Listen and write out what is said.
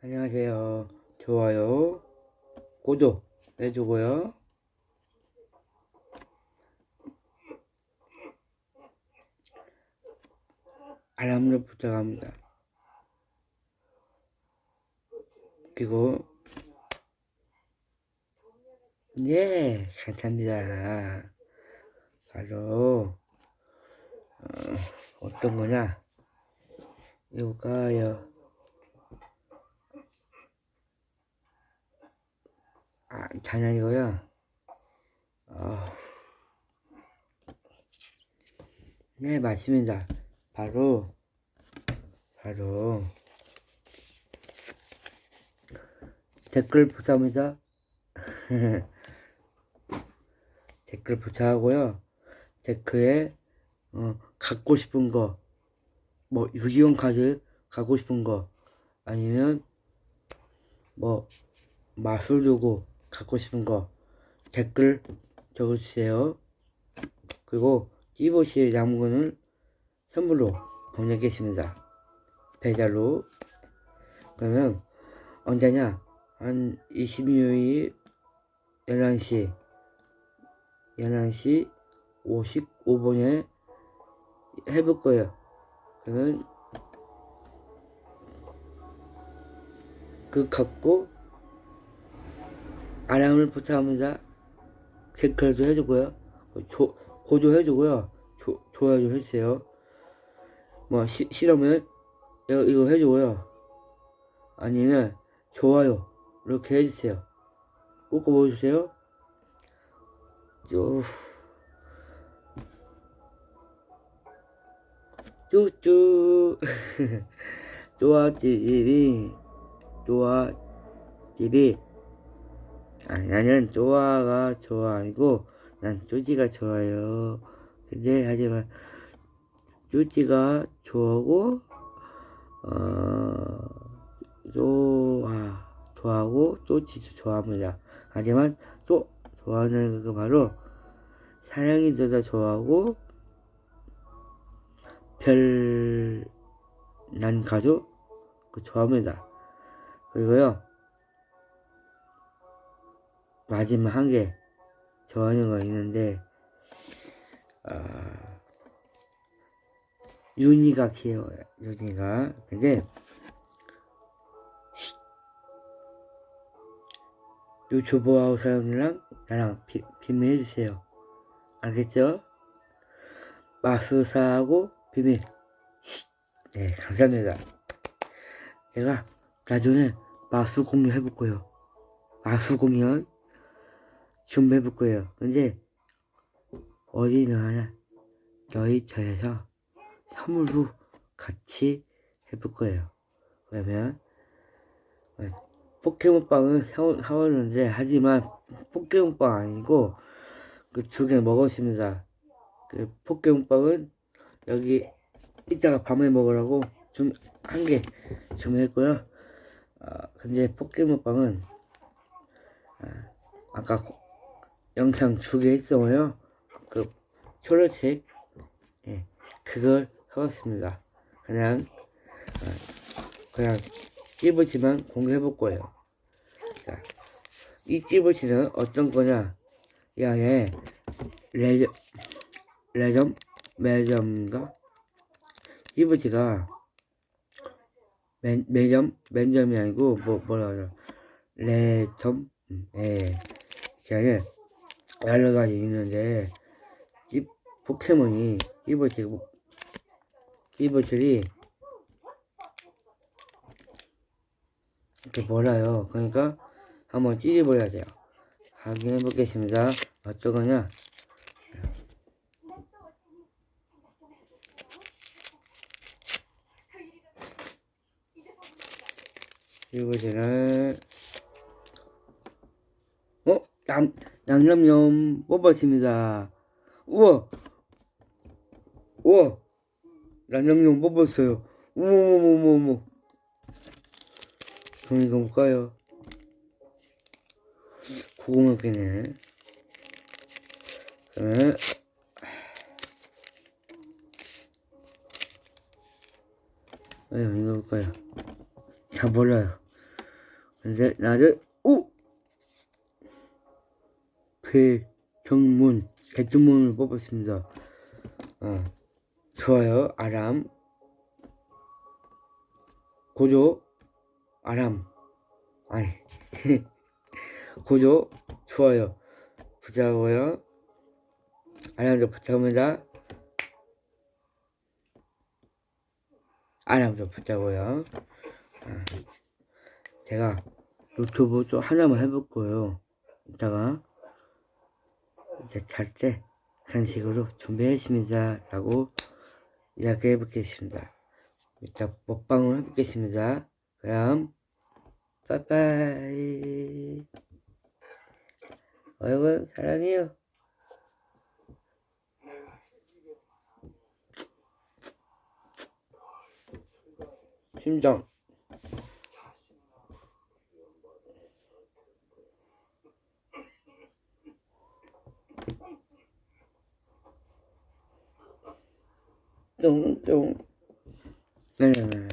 안녕하세요. 좋아요, 구독 해주고요. 알람을 부탁합니다. 그리고 네, 감사합니다. 바로 어, 떤 거냐? 이거요. 아, 장난이고요. 어, 네, 맞습니다. 바로, 바로, 댓글 부탁합니다. 댓글 부탁하고요. 댓글에, 어, 갖고 싶은 거, 뭐, 6.25 카드 갖고 싶은 거, 아니면, 뭐, 마술 두고 갖고 싶은 거 댓글 적어주세요. 그리고 띠보시의 양문을 선물로 보내겠습니다. 배달로. 그러면 언제냐? 한 26일 11시 11시 55분에 해볼 거예요. 그러면 그 갖고 알람을 부탁합니다. 댓글도 해주고요. 조, 고조 해주고요. 조, 좋아요 좀 해주세요. 뭐, 시, 싫으면 이거, 이거 해주고요. 아니면 좋아요. 이렇게 해주세요. 꼭 뽑아주세요. 쭉. 쭉쭉. 좋아, TV. 좋아, TV. 아, 나는 좋아가 좋아 아니고 난 쪼지가 좋아요. 근데 하지만 쪼지가 좋아하고 어 좋아 좋아하고 쪼지도 좋아합니다. 하지만 또 좋아하는 그 바로 더더 좋아하고 별난 가족 그 좋아합니다. 그리고요. 마지막 한 개 좋아하는 거 있는데 아, 윤희가 귀여워요 윤희가. 근데 유튜브하고 사람이랑 나랑 비, 비밀해주세요. 알겠죠? 마술사하고 비밀 네 감사합니다. 제가 나중에 마술 공연 해볼 거예요. 마술 공연 준비해볼 거예요. 근데 어디는 하나 여의처에서 선물로 같이 해볼 거예요. 그러면 포켓몬빵은 사왔는데 하지만 포켓몬빵 아니고 그두개 먹었습니다. 그 포켓몬빵은 여기 이따가 밤에 먹으라고 좀 한 개 주문했고요. 아 근데 포켓몬빵은 아, 아까 영상 주게 했어요. 그 초록색 예, 그걸 사왔습니다. 그냥 어, 그냥 찌부지만 공개해 볼 거예요. 자, 이 찌부지는 어떤 거냐? 야에 레점 레점 매점인가? 찌부지가 매, 매점 매점이 아니고 뭐 뭐라 그러 레점 음, 예. 그냥 여러 가지 있는데 이 포켓몬이 이버칠 이버칠이 이렇게 몰아요. 그러니까 한번 찢어버려야 돼요. 확인해 보겠습니다. 어떤 거냐? 이버칠은 어? 양, 양념염 뽑았습니다. 우와! 우와! 양념염 뽑았어요. 우머머머머. 그럼 이거 볼까요? 고구마끼네. 그러면, 아유, 이거 볼까요? 잘 몰라요. 이제 나를 오 배정문 배정문을 뽑았습니다. 어, 좋아요. 아람. 고조 아람. 아니 고조 좋아요. 부자고요. 아람도 부탁합니다. 아람도 부자고요. 아, 제가 유튜브 좀 하나만 해볼 거예요. 이따가 이제 잘 때 간식으로 준비했습니다. 라고 이야기해 보겠습니다. 이따 먹방을 해보겠습니다. 그럼 빠이빠이. 여러분 사랑해요. 심장 똥똥 네네네